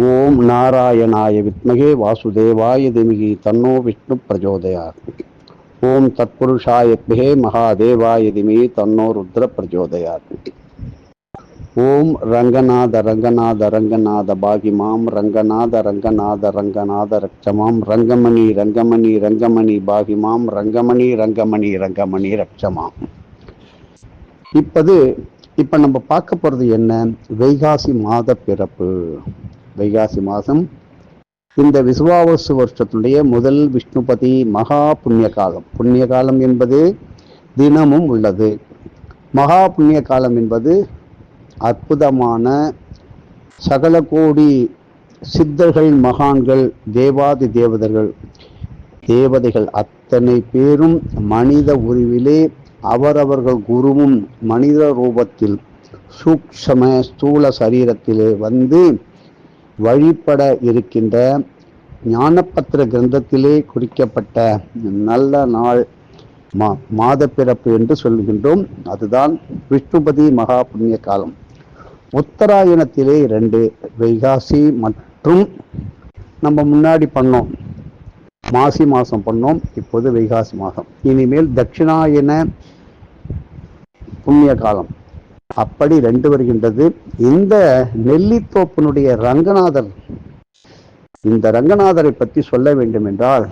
ஓம் நாராயணாய வித்மகே வாசுதேவாய திமிகி தன்னோ விஷ்ணு பிரஜோதயாத். ஓம் தத்புருஷாய மகாதேவாய திமிகி தன்னோ ருத்ர பிரஜோதயாத். ஓம் ரங்கநாத ரங்கநாத ரங்கநாத பாகிமாம் ரங்கநாத ரங்கநாத ரங்கநாத ரக்ஷமாம் ரங்கமணி ரங்கமணி ரங்கமணி பாகிமாம் ரங்கமணி ரங்கமணி ரங்கமணி ரக்ஷமாம். இப்பது இப்போ நம்ம பார்க்க போகிறது என்ன? வைகாசி மாத பிறப்பு. வைகாசி மாதம். இந்த விசுவாவசு வருஷத்துடைய முதல் விஷ்ணுபதி மகா புண்ணிய காலம். புண்ணிய காலம் என்பது தினமும் உள்ளது. மகா புண்ணிய காலம் என்பது அற்புதமான சகல கோடி சித்தர்கள் மகான்கள் தேவாதி தேவதர்கள் தேவதைகள் அத்தனை பேரும் மனித உருவிலே அவரவர்கள் குருவும் மனித ரூபத்தில் சூக்ஷம ஸ்தூல சரீரத்திலே வந்து வழிபட இருக்கின்ற ஞானப்பத்திர கிரந்தத்திலே குறிக்கப்பட்ட நல்ல நாள் மா மாத பிறப்பு என்று சொல்கின்றோம். அதுதான் விஷ்ணுபதி மகா புண்ணிய காலம். உத்தராயணத்திலே ரெண்டு வைகாசி மற்றும் நம்ம முன்னாடி பண்ணோம். மாசி மாதம் பண்ணோம் இப்போது வைகாசி மாதம் இனிமேல் தட்சிணாயன புண்ணிய காலம். அப்படி ரெண்டு வருகின்றது. இந்த நெல்லித்தோப்பினுடைய ரங்கநாதர் இந்த ரங்கநாதரை பற்றி சொல்ல வேண்டும் என்றால்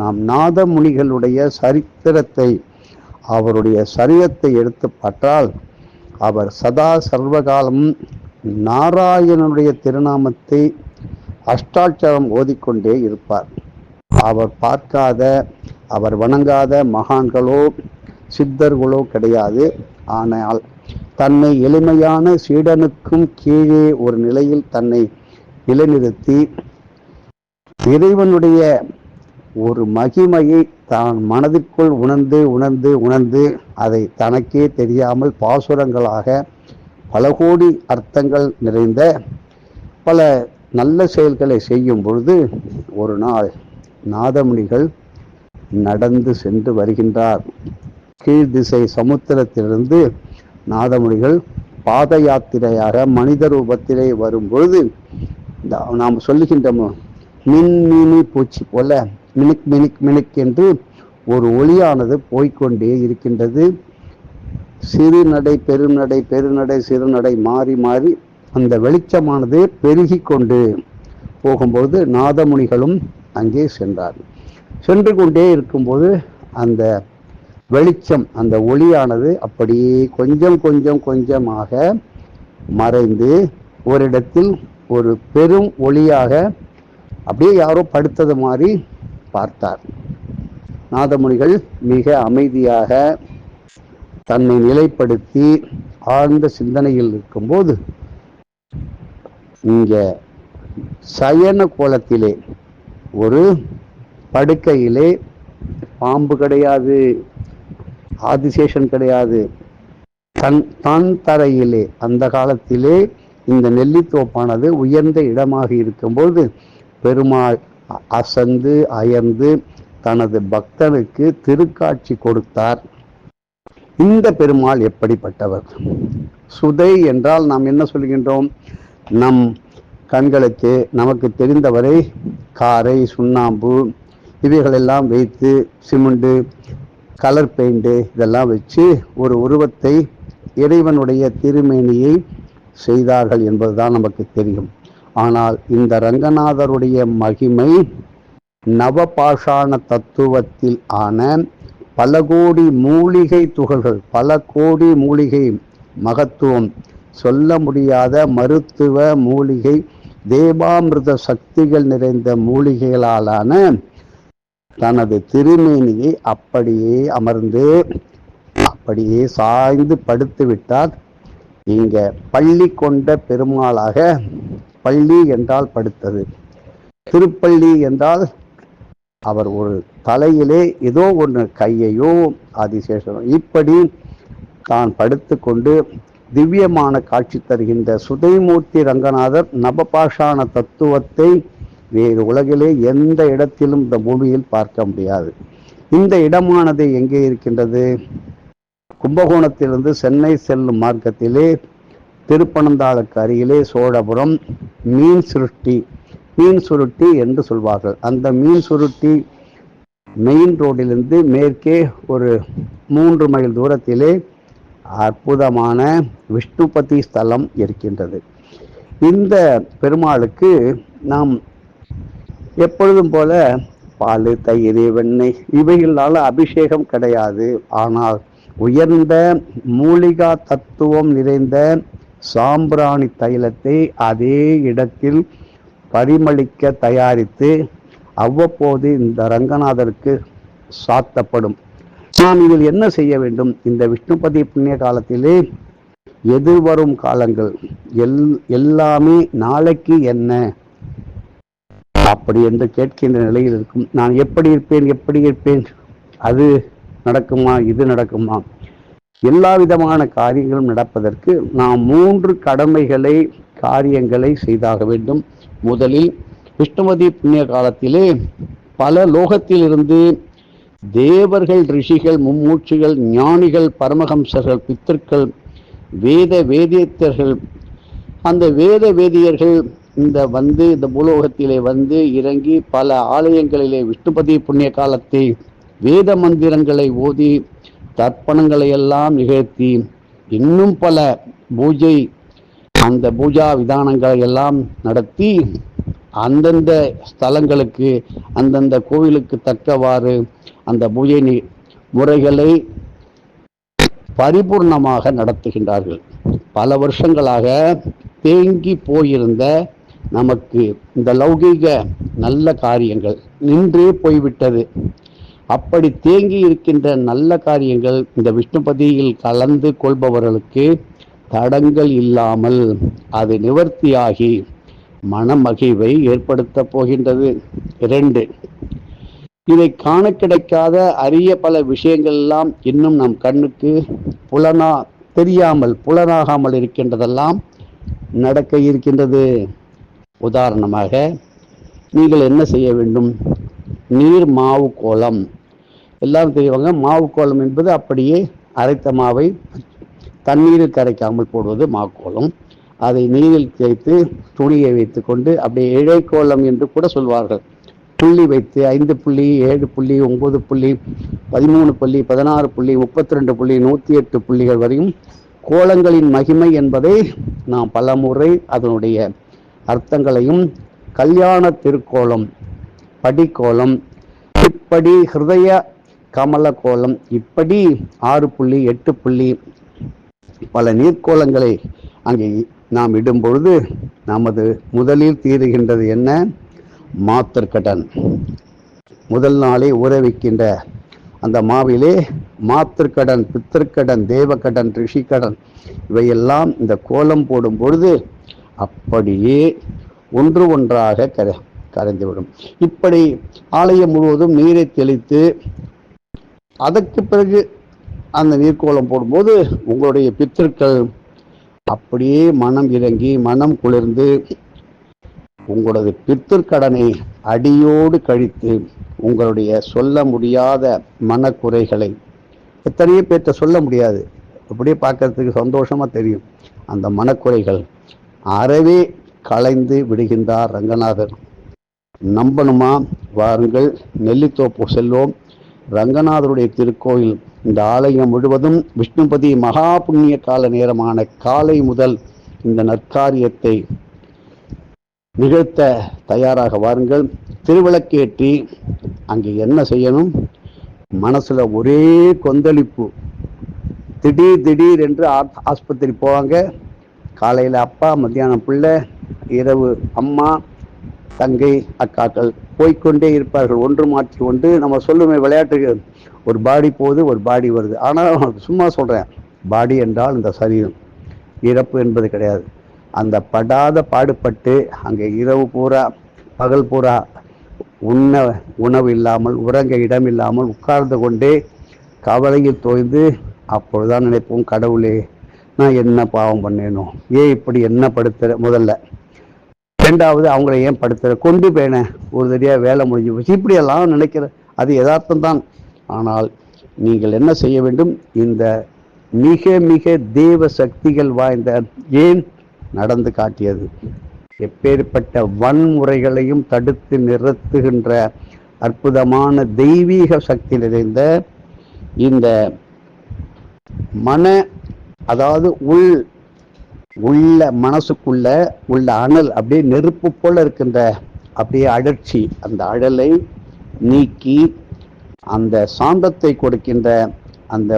நாம் நாதமுனிகளுடைய சரித்திரத்தை அவருடைய சரீரத்தை எடுத்து பார்த்தால் அவர் சதா சர்வகாலம் நாராயணனுடைய திருநாமத்தை அஷ்டாட்சரம் ஓதிக்கொண்டே இருப்பார். அவர் பார்க்காத அவர் வணங்காத மகான்களோ சித்தர்களோ கிடையாது. ஆனால் தன்னை எளிமையான சீடனுக்கும் கீழே ஒரு நிலையில் தன்னை நிலைநிறுத்தி இறைவனுடைய ஒரு மகிமையை தான் மனதிற்குள் உணர்ந்து உணர்ந்து உணர்ந்து அதை தனக்கே தெரியாமல் பாசுரங்களாக பல கோடி அர்த்தங்கள் நிறைந்த பல நல்ல செயல்களை செய்யும் பொழுது ஒரு நாள் நாதமுனிகள் நடந்து சென்று வருகின்றார். கீழ் திசை சமுத்திரத்திலிருந்து நாதமுனிகள் பாத யாத்திரையாக மனித ரூபத்திலே வரும்பொழுது நாம் சொல்லுகின்றோம் மின் மினி பூச்சி போல மினுக் மினுக் மினுக் என்று ஒரு ஒளியானது போய்கொண்டே இருக்கின்றது. சிறுநடை பெருநடை பெருநடை சிறுநடை மாறி மாறி அந்த வெளிச்சமானது பெருகி கொண்டு போகும்போது நாதமுனிகளும் அங்கே சென்றார் சென்று கொண்டே இருக்கும்போது அந்த வெளிச்சம் அந்த ஒளியானது அப்படி கொஞ்சம் கொஞ்சம் கொஞ்சமாக மறைந்து ஒரு இடத்தில் ஒரு பெரும் ஒளியாக அப்படியே யாரோ படுத்தது மாதிரி பார்த்தார். நாதமுனிகள் மிக அமைதியாக தன்னை நிலைப்படுத்தி ஆழ்ந்த சிந்தனையில் இருக்கும்போது இங்க சயன கோலத்திலே ஒரு படுக்கையிலே பாம்பு கிடையாது. ஆதிசேஷன் கிடையாது. தன் தான் தரையிலே அந்த காலத்திலே இந்த நெல்லித்தோப்பானது உயர்ந்த இடமாக இருக்கும்போது பெருமாள் அசந்து அயர்ந்து தனது பக்தனுக்கு திருக்காட்சி கொடுத்தார். இந்த பெருமாள் எப்படிப்பட்டவர்? சுதை என்றால் நாம் என்ன சொல்கின்றோம்? நம் கண்களுக்கு நமக்கு தெரிந்தவரை காரை சுண்ணாம்பு இவைகளெல்லாம் வைத்து சிமெண்டு கலர் பெயிண்ட்டு இதெல்லாம் வச்சு ஒரு உருவத்தை இறைவனுடைய திருமேனியை செய்தார்கள் என்பதுதான் நமக்கு தெரியும். ஆனால் இந்த ரங்கநாதருடைய மகிமை நவபாஷாண தத்துவத்தில் ஆன பல கோடி மூலிகை துகள்கள் பல கோடி மூலிகை மகத்துவம் சொல்ல முடியாத மருத்துவ மூலிகை தேவாமிர்த சக்திகள் நிறைந்த மூலிகைகளாலான தனது திருமேனியை அப்படியே அமர்ந்து அப்படியே சாய்ந்து படுத்து விட்டால் இங்க பள்ளி கொண்ட பெருமாளாக பள்ளி என்றால் படுத்தது. திருப்பள்ளி என்றால் அவர் ஒரு தலையிலே ஏதோ ஒன்று கையையோ அதிசேஷம் இப்படி தான் படுத்து கொண்டு திவ்யமான காட்சி தருகின்ற சுதைமூர்த்தி ரங்கநாதர் நவபாஷான தத்துவத்தை வேறு உலகிலே எந்த இடத்திலும் இந்த பூமியில் பார்க்க முடியாது. இந்த இடமானது எங்கே இருக்கின்றது? கும்பகோணத்திலிருந்து சென்னை செல்லும் மார்க்கத்திலே திருப்பனந்தாளுக்கு அருகிலே சோழபுரம் மீன் சுருட்டி மீன் சுருட்டி என்று சொல்வார்கள். அந்த மீன் சுருட்டி மெயின் ரோடிலிருந்து மேற்கே ஒரு மூன்று மைல் தூரத்திலே அற்புதமான விஷ்ணுபதி ஸ்தலம் இருக்கின்றது. இந்த பெருமாளுக்கு நாம் எப்பொழுதும் போல பால் தயிர் வெண்ணெய் இவைகளால் அபிஷேகம் கிடையாது. ஆனால் உயர்ந்த மூலிகா தத்துவம் நிறைந்த சாம்பிராணி தைலத்தை அதே இடத்தில் பரிமளிக்க தயாரித்து அவ்வப்போது இந்த ரங்கநாதருக்கு சாத்தப்படும். நாம் இதில் என்ன செய்ய வேண்டும்? இந்த விஷ்ணுபதி புண்ணிய காலத்திலே எதிர்வரும் காலங்கள் எல் எல்லாமே நாளைக்கு என்ன? அப்படி என்று கேட்கின்ற நிலையில் இருக்கும். நான் எப்படி இருப்பேன் எப்படி இருப்பேன்? அது நடக்குமா இது நடக்குமா? எல்லா விதமான காரியங்களும் நடப்பதற்கு நாம் மூன்று கடமைகளை காரியங்களை செய்தாக வேண்டும். முதலில் விஷ்ணுமதி புண்ணிய காலத்திலே பல லோகத்திலிருந்து தேவர்கள் ரிஷிகள் மும்மூச்சுகள் ஞானிகள் பரமஹம்சர்கள் பித்தர்கள் வேத வேதியத்தர்கள் அந்த வேத வேதியர்கள் இந்த வந்து இந்த பூலோகத்திலே வந்து இறங்கி பல ஆலயங்களிலே விஷ்ணுபதி புண்ணிய காலத்தை வேத மந்திரங்களை ஓதி தர்ப்பணங்களை எல்லாம் நிகழ்த்தி இன்னும் பல பூஜை அந்த பூஜா விதானங்களை எல்லாம் நடத்தி அந்தந்த ஸ்தலங்களுக்கு அந்தந்த கோவிலுக்கு தக்கவாறு அந்த பூஜை முறைகளை பரிபூர்ணமாக நடத்துகின்றார்கள். பல வருஷங்களாக தேங்கி போயிருந்த நமக்கு இந்த லௌகீக நல்ல காரியங்கள் நின்றே போய்விட்டது. அப்படி தேங்கி இருக்கின்ற நல்ல காரியங்கள் இந்த விஷ்ணுபதியில் கலந்து கொள்பவர்களுக்கு தடங்கள் இல்லாமல் அது நிவர்த்தியாகி மனமகிழ்வை ஏற்படுத்த போகின்றது. இரண்டு இதை காண கிடைக்காத அரிய பல விஷயங்கள் எல்லாம் இன்னும் நம் கண்ணுக்கு புலனா தெரியாமல் புலனாகாமல் இருக்கின்றதெல்லாம் நடக்க இருக்கின்றது. உதாரணமாக நீங்கள் என்ன செய்ய வேண்டும்? நீர் மாவு கோலம். எல்லாரும் தெரியுவாங்க மாவு கோலம் என்பது அப்படியே அரைத்த மாவை தண்ணீரில் கரைக்காமல் போடுவது மாக்கோலம் அதை நீரில் தேய்த்து துணியை வைத்துக்கொண்டு அப்படியே இழைக்கோலம் என்று கூட சொல்வார்கள். புள்ளி வைத்து ஐந்து புள்ளி ஏழு புள்ளி ஒன்பது புள்ளி பதிமூணு புள்ளி பதினாறு புள்ளி முப்பத்தி ரெண்டு புள்ளி நூற்றி எட்டு புள்ளிகள் வரையும் கோலங்களின் மகிமை என்பதை நாம் பல முறை அதனுடைய அர்த்தங்களையும் கல்யாண திருக்கோலம் படிக்கோலம் இப்படி ஹிருதய கமல கோலம் இப்படி ஆறு புள்ளி எட்டு புள்ளி பல நீர்க்கோலங்களை அங்கே நாம் இடும் பொழுது நமது முதலில் தீருகின்றது என்ன? மாத்திருக்கடன். முதல் நாளே ஊற வைக்கின்ற அந்த மாவிலே மாத்திருக்கடன் பித்திருக்கடன் தேவக்கடன் ரிஷிக்கடன் இவையெல்லாம் இந்த கோலம் போடும் பொழுது அப்படியே ஒன்று ஒன்றாக கரை கரைந்துவிடும். இப்படி ஆலயம் முழுவதும் நீரை தெளித்து அதற்கு பிறகு அந்த நீர்க்கோலம் போடும்போது உங்களுடைய பித்திருக்கள் அப்படியே மனம் இறங்கி மனம் குளிர்ந்து உங்களது பித்திருக்கடனை அடியோடு கழித்து உங்களுடைய சொல்ல முடியாத மனக்குறைகளை எத்தனையோ பேர்த்த சொல்ல முடியாது. அப்படியே பார்க்கறதுக்கு சந்தோஷமாக தெரியும். அந்த மனக்குறைகள் அறவே களைந்து விடுகின்றார் ரங்கநாதர். நம்பணுமா? வாருங்கள். நெல்லித்தோப்பு செல்வோம். ரங்கநாதருடைய திருக்கோயில் இந்த ஆலயம் முழுவதும் விஷ்ணுபதி மகா புண்ணிய கால நேரமான காலை முதல் இந்த நற்காரியத்தை நிகழ்த்த தயாராக வாருங்கள். திருவிளக்கேற்றி அங்கே என்ன செய்யணும்? மனசில் ஒரே கொந்தளிப்பு. திடீர் திடீர் என்று ஆஸ்பத்திரி போவாங்க. காலையில் அப்பா மத்தியானம் பிள்ளை இரவு அம்மா தங்கை அக்காக்கள் போய்க்கொண்டே இருப்பார்கள். ஒன்று மாற்றி ஒன்று நம்ம சொல்லுமே விளையாட்டுக்கு ஒரு பாடி போகுது ஒரு பாடி வருது. ஆனால் சும்மா சொல்கிறேன் பாடி என்றால் இந்த சரீரம். இறப்பு என்பது கிடையாது. அந்த படாத பாடுபட்டு அங்கே இரவு பூரா பகல் பூரா உண்ண உணவு இல்லாமல் உறங்க இடம் இல்லாமல் உட்கார்ந்து கொண்டே கவலையில் தோய்ந்து அப்பொழுதுதான் நினைப்போம் கடவுளே நான் என்ன பாவம் பண்ணேனோ? ஏன் இப்படி என்ன படுத்துற? முதல்ல. ரெண்டாவது அவங்கள ஏன் படுத்துற? கொண்டு போயினேன் ஒரு தடியா வேலை முடிஞ்சு போச்சு. இப்படியெல்லாம் நினைக்கிற. அது யதார்த்தம் தான். ஆனால் நீங்கள் என்ன செய்ய வேண்டும்? இந்த மிக மிக தெய்வ சக்திகள் வாய்ந்த ஏன் நடந்து காட்டியது? எப்பேற்பட்ட வன்முறைகளையும் தடுத்து நிறுத்துகின்ற அற்புதமான தெய்வீக சக்தி நிறைந்த இந்த மன அதாவது உள் உள்ள மனசுக்குள்ள உள்ள அனல் அப்படியே நெருப்பு போல இருக்கின்ற அப்படியே அழற்சி அந்த அழலை நீக்கி அந்த சாந்தத்தை கொடுக்கின்ற அந்த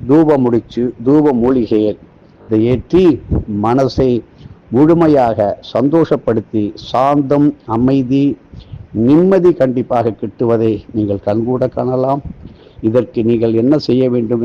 தூப முடிச்சு தூப மூலிகையை இதை ஏற்றி மனசை முழுமையாக சந்தோஷப்படுத்தி சாந்தம் அமைதி நிம்மதி கண்டிப்பாக கிட்டுவதை நீங்கள் கண்கூட காணலாம். இதற்கு நீங்கள் என்ன செய்ய வேண்டும்